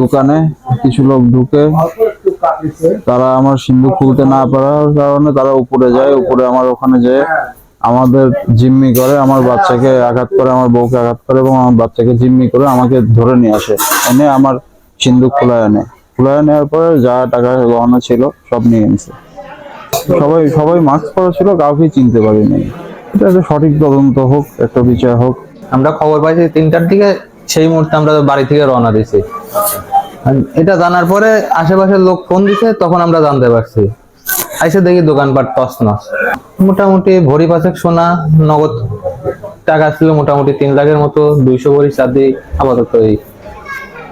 দোকানে কিছু লোক ঢুকে, তারা আমার সিন্ধুক খুলতে না পারার কারণে তারা উপরে যায়, উপরে আমার ওখানে যেয়ে আমাদের জিম্মি করে, আমার বাচ্চাকে আঘাত করে, আমার বউকে আঘাত করে এবং আমার বাচ্চাকে জিম্মি করে আমাকে ধরে নিয়ে আসে। এনে আমার সিন্ধুক খোলায় আনে। খোলায় নেওয়ার পরে যা টাকা গহনা ছিল সব নিয়ে এনেছে। সবাই সবাই মাস্ক পরা ছিল, কাউকে চিনতে পারিনি। এটা একটা সঠিক তদন্ত হোক, একটা বিচার হোক। আমরা খবর পাইছি তিনটার দিকে সেই মুহূর্তে আমরা বাড়ি থেকে রওনা দিছি এটা জানার পরে আশেপাশের লোক ফোন দিছে তখন আমরা জানতে পারছি। আইসে দেখি দোকানপাট তস নস মোটামুটি ভরি পাঁচেক সোনা নগদ টাকা ছিল মোটামুটি তিন লাখের মতো দুইশো ভরি চার চাঁদি আপাতত এই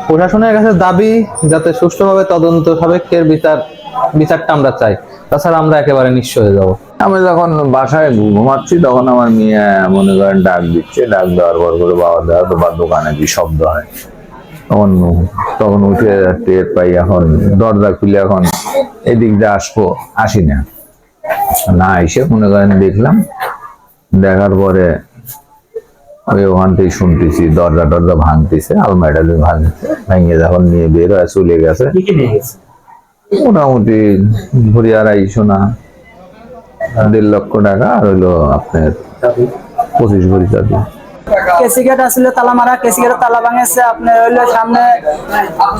প্রশাসনের কাছে দাবি যাতে সুষ্ঠুভাবে তদন্ত সাপেক্ষের বিচার, বিচারটা আমরা চাই। তাছাড়া আমরা একেবারে নিঃস্ব হয়ে যাব। আমি যখন বাসায় ঘুমাচ্ছি, তখন আমার মেয়ে মনে করেন ডাক দিচ্ছে, ডাক দেওয়ার পর করে বাবা দেওয়ার পর বা দোকানে কি শব্দ হয়? তখন তখন উঠে টের পাই, এখন দরজা খুলে এখন এদিক দিয়ে আসব, আসি না। না এসে মনে করেন দেখলাম, দেখার পরে ওই ওখান থেকে শুনতেছি দরজা টরজা ভাঙতেছে আলমারিটা ভাঙতেছে ভেঙে যখন নিয়ে বের হয় চলে গেছে। মোটামুটি ঘুরি আড়াইশো না দেড় লক্ষ টাকা আর হইল আপনার পঁচিশ ভরি চাবি। কেসি গেট আসলে তালা মারা কেসি গেটের তালা ভাঙেছে সামনে,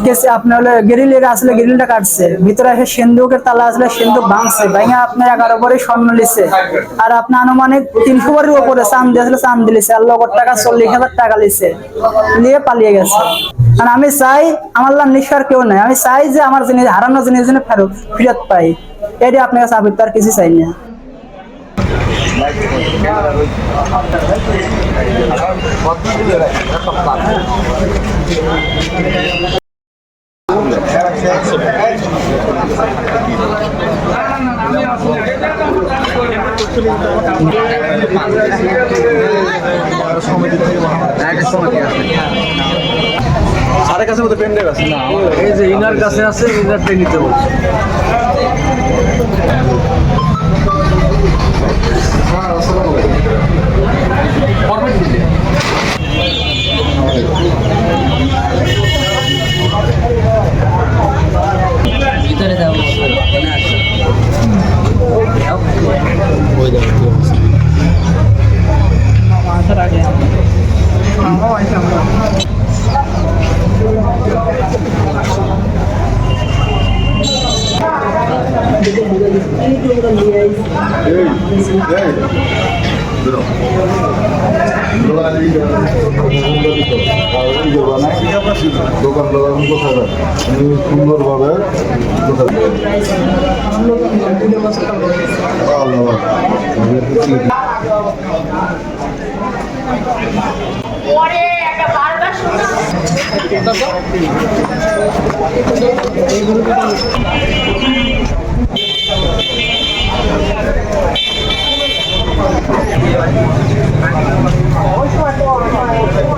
কেসি আসলে গ্রিলটা কাটছে। ভিতরে এসে সিন্ধুকের তালা আসলে ভাঙছে ভাঙে এগারো স্বর্ণ লিছে। আর আনুমানিক তিনশো ভরির উপরে চান দিয়েছিল চান দিলিছে আর টাকা চল্লিশ হাজার টাকা লিছে। নিয়ে পালিয়ে গেছে। আর আমি চাই, আমার লাভ নিঃস্বার কেউ নাই। আমি চাই যে আমার জিনিস, হারানো জিনিস ফেরত ফেরত পাই। এটি আপনার কাছে আবৃত্তি আর কিছু চাই না। স্যারের কাছে মতো পেন আছে? না এই যে ইনার কাছে আছে ইনারটাই নিতে বলছে। দোকান দোকান কোথায় সুন্দরভাবে পরে একটা বারবার শুনলাম Oh, it's my fault.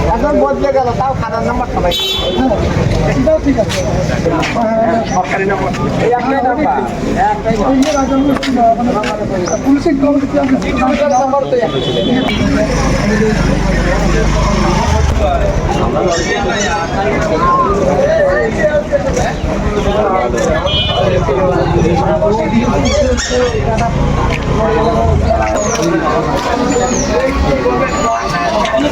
বদলে গেল তাও খাতার নাম্বার সবাই ঠিক আছে সরকারি নাম্বার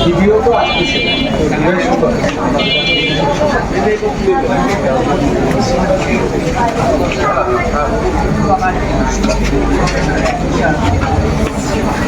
日比谷とは福島、東京とは福島。